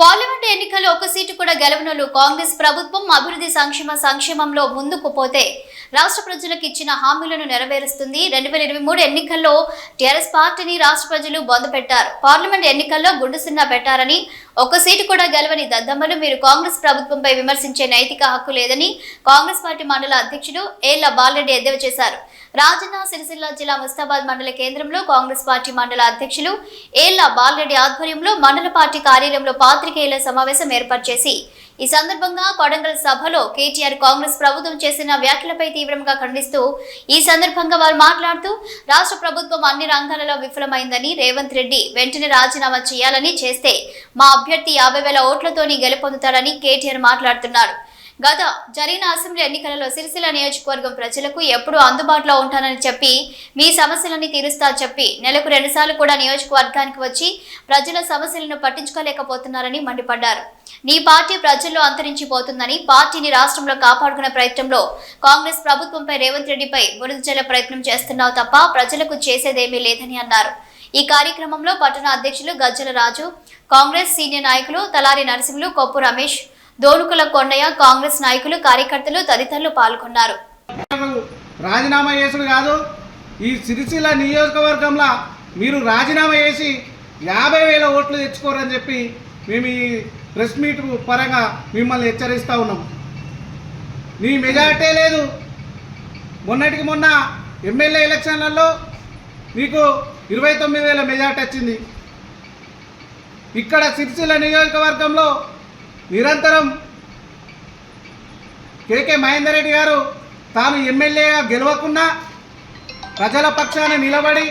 Parliament ఎన్నికల్లో ఒక seat కూడా గెలవనులు కాంగ్రెస్ ప్రభుత్వం అభివృద్ధి సంక్షేమ సంక్షేమంలో ముందుకు పోతే రాష్ట్ర ప్రజలకు ఇచ్చిన హామీలను నెరవేరుస్తుంది. రెండు వేల ఇరవై మూడు ఎన్నికల్లో టీఆర్ఎస్ పార్టీని రాష్ట్ర ప్రజలు బొంద పెట్టారు. పార్లమెంట్ ఎన్నికల్లో గుండు సున్నా పెట్టారని ఒక సీటు కూడా గెలవని దద్దమ్మలు మీరు కాంగ్రెస్ ప్రభుత్వంపై విమర్శించే నైతిక హక్కు లేదని కాంగ్రెస్ పార్టీ మండల అధ్యక్షుడు ఏళ్ళ బాలరెడ్డి ఎద్దేవా చేశారు. రాజన్న సిరిసిల్ల జిల్లా ముస్తాబాద్ మండల కేంద్రంలో కాంగ్రెస్ పార్టీ మండల అధ్యక్షులు ఏళ్ళ బాలరెడ్డి ఆధ్వర్యంలో మండల పార్టీ కార్యాలయంలో పాత్రికేయుల సమావేశం ఏర్పాటు చేసి ఈ సందర్భంగా కొడంగల్ సభలో కేటీఆర్ కాంగ్రెస్ ప్రభుత్వం చేసిన వ్యాఖ్యలపై తీవ్రంగా ఖండిస్తూ ఈ సందర్భంగా వారు మాట్లాడుతూ రాష్ట్ర ప్రభుత్వం అన్ని రంగాలలో విఫలమైందని రేవంత్ రెడ్డి వెంటనే రాజీనామా చేయాలని చేస్తే మా అభ్యర్థి యాభై వేల ఓట్లతోని గెలుపొందుతారని కేటీఆర్ మాట్లాడుతున్నారు. గత జరిగిన అసెంబ్లీ ఎన్నికలలో సిరిసిల్ల నియోజకవర్గం ప్రజలకు ఎప్పుడూ అందుబాటులో ఉంటానని చెప్పి మీ సమస్యలన్నీ తీరుస్తా చెప్పి నెలకు రెండుసార్లు కూడా నియోజకవర్గానికి వచ్చి ప్రజల సమస్యలను పట్టించుకోలేకపోతున్నారని మండిపడ్డారు. నీ పార్టీ ప్రజల్లో అంతరించిపోతుందని పార్టీని రాష్ట్రంలో కాపాడుకునే ప్రయత్నంలో కాంగ్రెస్ ప్రభుత్వంపై రేవంత్ రెడ్డిపై బురద జల్లే ప్రయత్నం చేస్తున్నావు తప్ప ప్రజలకు చేసేదేమీ లేదని అన్నారు. ఈ కార్యక్రమంలో పట్టణ అధ్యక్షులు గజ్జల రాజు కాంగ్రెస్ సీనియర్ నాయకులు తలారి నరసింహులు కొప్పు రమేష్ దోనుకుల కొండయ్య కాంగ్రెస్ నాయకులు కార్యకర్తలు తదితరులు పాల్గొన్నారు. రాజీనామా చేసుడు కాదు ఈ సిరిసిల్ల నియోజకవర్గంలో మీరు రాజీనామా చేసి యాభై వేల ఓట్లు తెచ్చుకోరని చెప్పి మేము ఈ ప్రెస్ మీట్ పరంగా మిమ్మల్ని హెచ్చరిస్తూ ఉన్నాం. నీ మెజార్టీ లేదు. మొన్నటికి మొన్న ఎమ్మెల్యే ఎలక్షన్లలో మీకు ఇరవై తొమ్మిది వేల మెజార్టీ వచ్చింది. ఇక్కడ సిరిసిల్ల నియోజకవర్గంలో నిరంతరం కేకే మహేందర్ రెడ్డి గారు తాను ఎమ్మెల్యేగా గెలవకుండా ప్రజల పక్షాన నిలబడి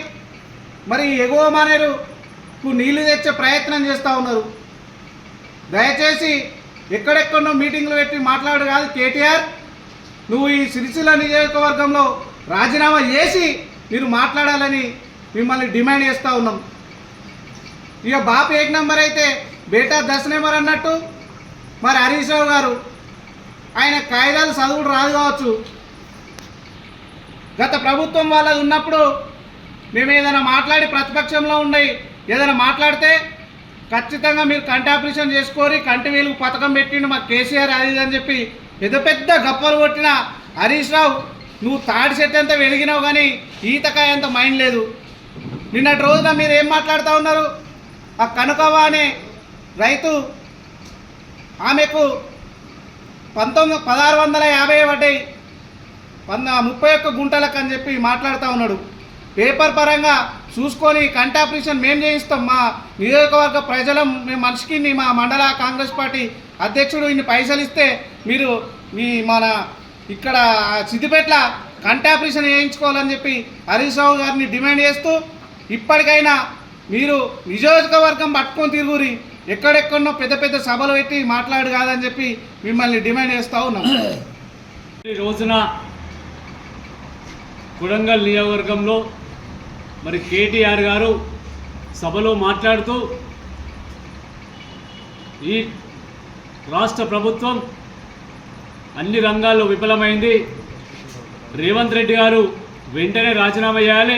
మరి ఎగువ మానేరుకు నీళ్ళు తెచ్చే ప్రయత్నం చేస్తూ ఉన్నారు. దయచేసి ఎక్కడెక్కడో మీటింగ్లు పెట్టి మాట్లాడు కాదు కేటీఆర్ నువ్వు ఈ సిరిసిల్ల నియోజకవర్గంలో రాజీనామా చేసి మీరు మాట్లాడాలని మిమ్మల్ని డిమాండ్ చేస్తూ ఉన్నాం. ఇక బాపు ఏక్ నెంబర్ అయితే బేటా దశ నెంబర్ అన్నట్టు మరి హరీష్ రావు గారు ఆయన కాగితాలు చదువుడు రాదు కావచ్చు. గత ప్రభుత్వం వాళ్ళది ఉన్నప్పుడు మేము ఏదైనా మాట్లాడి ప్రతిపక్షంలో ఉండి ఏదైనా మాట్లాడితే ఖచ్చితంగా మీరు కంటి ఆపరేషన్ చేసుకోరి కంటి వేలు పథకం పెట్టిండు మాకు కేసీఆర్ అది అని చెప్పి పెద్ద పెద్ద గప్పలు కొట్టిన హరీష్ రావు నువ్వు తాడి చెట్టు అంతా వెలిగినావు కానీ ఈతకాయ అంత మైండ్ లేదు. నిన్నటి రోజున మీరు ఏం మాట్లాడుతూ ఉన్నారు? ఆ కనకవ్వ అనే రైతు ఆమెకు పంతొమ్మిది పదహారు వందల యాభై పడ్డాయి వంద ముప్పై ఒక్క గుంటలకు అని చెప్పి మాట్లాడుతూ ఉన్నాడు. పేపర్ పరంగా చూసుకొని కంటి ఆపరేషన్ మేము చేయిస్తాం. మా నియోజకవర్గ ప్రజలం మేము మనిషికి ఇన్ని మా మండల కాంగ్రెస్ పార్టీ అధ్యక్షుడు ఇన్ని పైసలు ఇస్తే మీరు మీ మన ఇక్కడ సిద్దిపేటల కంటి ఆపరేషన్ చేయించుకోవాలని చెప్పి హరీష్ రావు గారిని డిమాండ్ చేస్తూ ఇప్పటికైనా మీరు నియోజకవర్గం పట్టుకొని తిరుగురి. ఎక్కడెక్కడో పెద్ద పెద్ద సభలు పెట్టి మాట్లాడు కాదని చెప్పి మిమ్మల్ని డిమాండ్ చేస్తూ ఉన్నాం. ఈ రోజున కొడంగల్ నియోజకవర్గంలో మరి కేటీఆర్ గారు సభలో మాట్లాడుతూ ఈ రాష్ట్ర ప్రభుత్వం అన్ని రంగాల్లో విఫలమైంది. రేవంత్ రెడ్డి గారు వెంటనే రాజీనామా చేయాలి.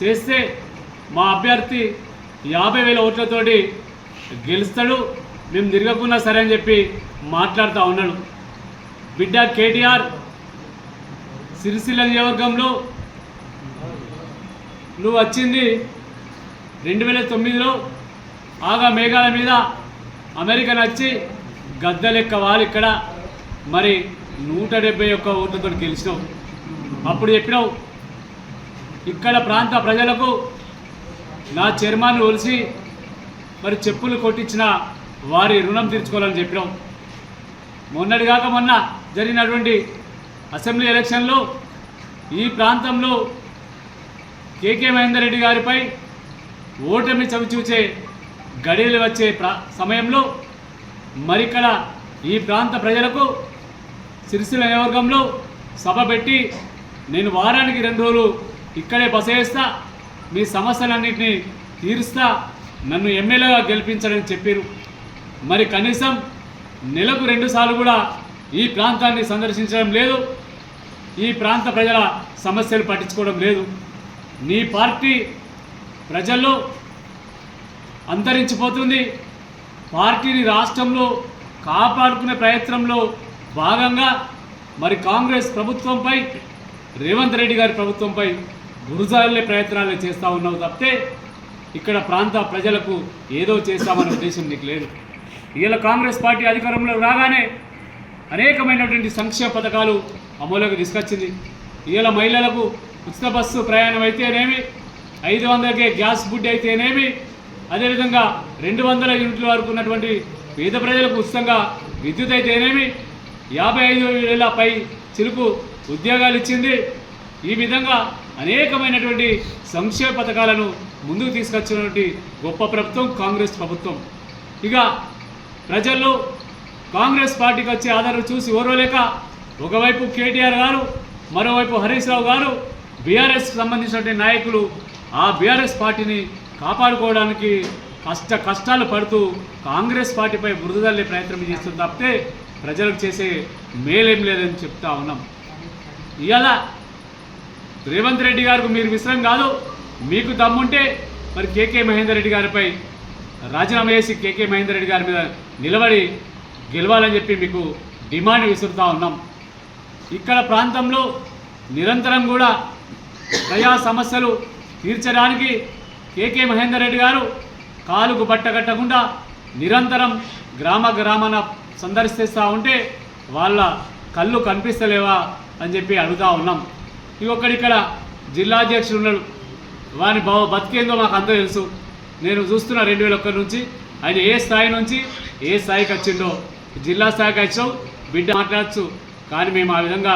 చేస్తే మా అభ్యర్థి యాభై వేల ఓట్లతోటి గెలుస్తాడు మేము తిరగకున్నా సరే అని చెప్పి మాట్లాడుతూ ఉన్నాడు. బిడ్డ కేటీఆర్ సిరిసిల్ల నియోజకవర్గంలో నువ్వు వచ్చింది రెండు వేల తొమ్మిదిలో. ఆగా మేఘాల మీద అమెరికన్ వచ్చి గద్దలెక్క వాళ్ళు ఇక్కడ. మరి నూట డెబ్బై ఒక్క ఓట్లతో గెలిచినావు. అప్పుడు చెప్పినావు ఇక్కడ ప్రాంత ప్రజలకు నా చర్మాన్ని ఒలిసి మరి చెప్పులు కొట్టించిన వారి రుణం తీర్చుకోవాలని చెప్పినాం. మొన్నటి కాక మొన్న జరిగినటువంటి అసెంబ్లీ ఎలక్షన్లో ఈ ప్రాంతంలో కేకే మహేందర్ రెడ్డి గారిపై ఓటమి చవిచూచే గడియలు వచ్చే ప్రా సమయంలో మరిక్కడ ఈ ప్రాంత ప్రజలకు సిరిసిల్ల నియోజకవర్గంలో సభ పెట్టి నేను వారానికి రెండు రోజులు ఇక్కడే బస చేస్తా. మీ సమస్యలన్నింటినీ తీరుస్తా నన్ను ఎమ్మెల్యేగా గెలిపించడని చెప్పారు. మరి కనీసం నెలకు రెండుసార్లు కూడా ఈ ప్రాంతాన్ని సందర్శించడం లేదు. ఈ ప్రాంత ప్రజల సమస్యలు పట్టించుకోవడం లేదు. నీ పార్టీ ప్రజల్లో అంతరించిపోతుంది. పార్టీని రాష్ట్రంలో కాపాడుకునే ప్రయత్నంలో భాగంగా మరి కాంగ్రెస్ ప్రభుత్వంపై రేవంత్ రెడ్డి గారి ప్రభుత్వంపై గురుజాలే ప్రయత్నాలు చేస్తూ ఉన్నావు తప్పితే ఇక్కడ ప్రాంత ప్రజలకు ఏదో చేస్తామనే ఉద్దేశం నీకు లేదు. ఇవాళ కాంగ్రెస్ పార్టీ అధికారంలో రాగానే అనేకమైనటువంటి సంక్షేమ పథకాలు అమలులోకి తీసుకొచ్చింది. ఇవాళ మహిళలకు ఉచిత బస్సు ప్రయాణం అయితేనేమి ఐదు వందలకే గ్యాస్ బుడ్ అయితేనేమి అదేవిధంగా రెండు వందల యూనిట్ల వరకు ఉన్నటువంటి పేద ప్రజలకు ఉచితంగా విద్యుత్ అయితేనేమి యాభై ఐదు వేల పై చిలుకు ఉద్యోగాలు ఇచ్చింది. ఈ విధంగా అనేకమైనటువంటి సంక్షేమ పథకాలను ముందుకు తీసుకొచ్చినటువంటి గొప్ప ప్రభుత్వం కాంగ్రెస్ ప్రభుత్వం. ఇక ప్రజల్లో కాంగ్రెస్ పార్టీకి వచ్చే ఆదరణ చూసి ఓర్వలేక ఒకవైపు కేటీఆర్ గారు మరోవైపు హరీష్ రావు గారు బీఆర్ఎస్ సంబంధించినటువంటి నాయకులు ఆ బీఆర్ఎస్ పార్టీని కాపాడుకోవడానికి కష్ట కష్టాలు పడుతూ కాంగ్రెస్ పార్టీపై బురదల్లే ప్రయత్నం చేస్తుంది తప్పితే ప్రజలకు చేసే మేలేం లేదని చెప్తా ఉన్నాం. ఇవాళ రేవంత్ రెడ్డి గారికి మీరు విశ్రం కాదు మీకు దమ్ముంటే మరి కేకే మహేందర్ రెడ్డి గారిపై రాజీనామా చేసి కేకే మహేందర్ రెడ్డి గారి మీద నిలబడి గెలవాలని చెప్పి మీకు డిమాండ్ విసురుతూ ఉన్నాం. ఇక్కడ ప్రాంతంలో నిరంతరం కూడా ప్రజా సమస్యలు తీర్చడానికి కేకే మహేందర్ రెడ్డి గారు కాలుకు బట్టగట్టకుండా నిరంతరం గ్రామ గ్రామాన సందర్శిస్తూ ఉంటే వాళ్ళ కళ్ళు కనిపిస్తలేవా అని చెప్పి అడుగుతా ఉన్నాం. ఇక్కడ జిల్లా అధ్యక్షుడు ఉన్నాడు. వాని బ బతికేందో మాకు అందరూ తెలుసు. నేను చూస్తున్నా రెండు వేల ఒక్కటి నుంచి. ఆయన ఏ స్థాయి నుంచి ఏ స్థాయికి వచ్చిండో. జిల్లా స్థాయికి వచ్చావు బిడ్డ మాట్లాడచ్చు. కానీ మేము ఆ విధంగా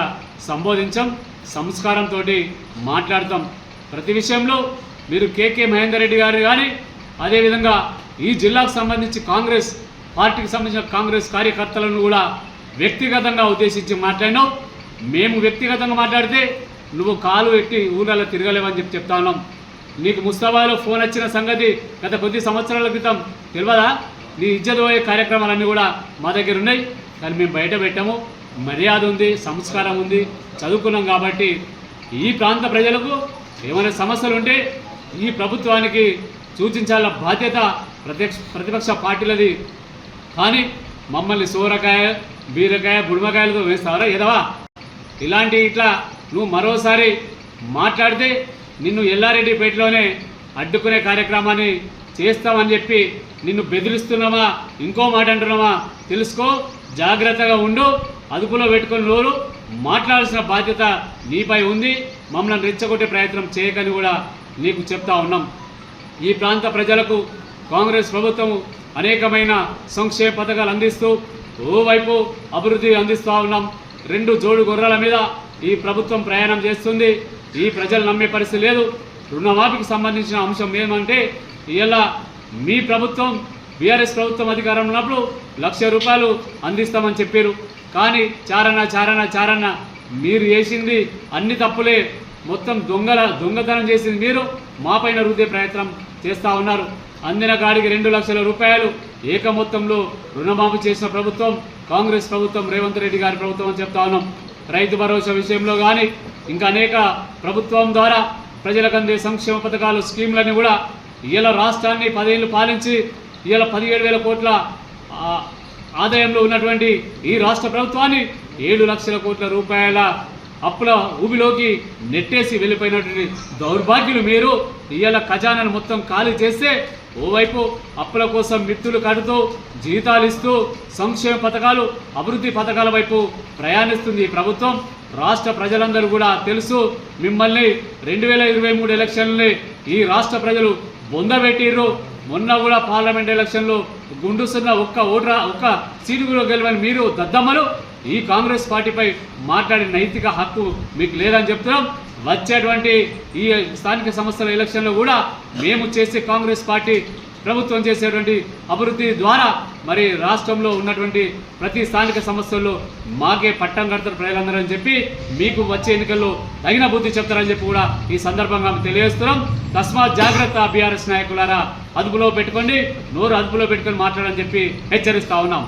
సంబోధించాం. సంస్కారంతో మాట్లాడతాం. ప్రతి విషయంలో మీరు కేకే మహేందర్ రెడ్డి గారు కానీ అదేవిధంగా ఈ జిల్లాకు సంబంధించి కాంగ్రెస్ పార్టీకి సంబంధించిన కాంగ్రెస్ కార్యకర్తలను కూడా వ్యక్తిగతంగా ఉద్దేశించి మాట్లాడినాం. మేము వ్యక్తిగతంగా మాట్లాడితే నువ్వు కాలు ఎట్టి ఊళ్ళలో తిరగలేవని చెప్పి చెప్తా ఉన్నాం. నీకు ముస్తాబాలో ఫోన్ వచ్చిన సంగతి గత కొద్ది సంవత్సరాల క్రితం తెలియదా నీ ఇజ్జత పోయే కార్యక్రమాలన్నీ కూడా మా దగ్గర ఉన్నాయి. కానీ మేము బయట పెట్టాము. మర్యాద ఉంది సంస్కారం ఉంది చదువుకున్నాం కాబట్టి ఈ ప్రాంత ప్రజలకు ఏమైనా సమస్యలు ఉంటే ఈ ప్రభుత్వానికి సూచించాల బాధ్యత ప్రత్యక్ష ప్రతిపక్ష పార్టీలది. కానీ మమ్మల్ని సోరకాయ బీరకాయ బుడిమకాయలతో వేస్తారా? ఎదవా? ఇలాంటి ఇట్లా నువ్వు మరోసారి మాట్లాడితే నిన్ను ఎల్లారెడ్డిపేటలోనే అడ్డుకునే కార్యక్రమాన్ని చేస్తామని చెప్పి నిన్ను బెదిరిస్తున్నామా? ఇంకో మాట అంటున్నామా? తెలుసుకో జాగ్రత్తగా ఉండు అదుపులో పెట్టుకుని నోరు. మాట్లాడాల్సిన బాధ్యత నీపై ఉంది. మమ్మల్ని రెచ్చగొట్టే ప్రయత్నం చేయకని కూడా నీకు చెప్తా ఉన్నాం. ఈ ప్రాంత ప్రజలకు కాంగ్రెస్ ప్రభుత్వం అనేకమైన సంక్షేమ పథకాలు అందిస్తూ ఓవైపు అభివృద్ధి అందిస్తూ ఉన్నాం. రెండు జోడు గుర్రాల మీద ఈ ప్రభుత్వం ప్రయాణం చేస్తుంది. ఈ ప్రజలు నమ్మే పరిస్థితి లేదు. రుణమాఫీకి సంబంధించిన అంశం ఏమంటే ఇలా మీ ప్రభుత్వం బీఆర్ఎస్ ప్రభుత్వం అధికారంలో ఉన్నప్పుడు లక్ష రూపాయలు అందిస్తామని చెప్పారు. కానీ చారణ చారణ చారణ మీరు చేసింది అన్ని తప్పులే. మొత్తం దొంగల దొంగతనం చేసింది మీరు. మాపైన రుద్దే ప్రయత్నం చేస్తూ ఉన్నారు. అందిన కాడికి రెండు లక్షల రూపాయలు ఏక మొత్తంలో రుణమాఫీ చేసిన ప్రభుత్వం కాంగ్రెస్ ప్రభుత్వం రేవంత్ రెడ్డి గారి ప్రభుత్వం అని చెప్తా ఉన్నాం. రైతు భరోసా విషయంలో కానీ ఇంకా అనేక ప్రభుత్వం ద్వారా ప్రజలకు అందే సంక్షేమ పథకాలు స్కీమ్లన్నీ కూడా ఇలా రాష్ట్రాన్ని పదేళ్ళు పాలించి ఇలా పదిహేడు వేల కోట్ల ఆదాయంలో ఉన్నటువంటి ఈ రాష్ట్ర ప్రభుత్వాన్ని ఏడు లక్షల కోట్ల రూపాయల అప్పుల ఊబిలోకి నెట్టేసి వెళ్ళిపోయినటువంటి దౌర్భాగ్యులు మీరు. ఇవాళ ఖజానాను మొత్తం ఖాళీ చేస్తే ఓవైపు అప్పుల కోసం మిత్తులు కడుతూ జీతాలు ఇస్తూ సంక్షేమ పథకాలు అభివృద్ధి పథకాల వైపు ప్రయాణిస్తుంది ఈ ప్రభుత్వం. రాష్ట్ర ప్రజలందరూ కూడా తెలుసు మిమ్మల్ని రెండు వేల ఇరవై మూడు ఎలక్షన్లని ఈ రాష్ట్ర ప్రజలు బొందబెట్టిర్రు. మొన్న కూడా పార్లమెంట్ ఎలక్షన్లో గుండుస్తున్న ఒక్క ఓటరా ఒక్క సీటు కూడా గెలవని మీరు దద్దమ్మలు. ఈ కాంగ్రెస్ పార్టీపై మాట్లాడే నైతిక హక్కు మీకు లేదని చెప్తున్నాం. వచ్చేటువంటి ఈ స్థానిక సంస్థల ఎలక్షన్లో కూడా మేము చేసే కాంగ్రెస్ పార్టీ ప్రభుత్వం చేసేటువంటి అభివృద్ధి ద్వారా మరి రాష్ట్రంలో ఉన్నటువంటి ప్రతి స్థానిక సమస్యల్లో మాకే పట్టం కడతారు ప్రజలందరూ అని చెప్పి మీకు వచ్చే ఎన్నికల్లో తగిన బుద్ధి చెప్తారని చెప్పి కూడా ఈ సందర్భంగా మేము తెలియజేస్తున్నాం. తస్మాత్ జాగ్రత్త బీఆర్ఎస్ నాయకులారా అదుపులో పెట్టుకోండి నోరు అదుపులో పెట్టుకొని మాట్లాడని చెప్పి హెచ్చరిస్తా ఉన్నాం.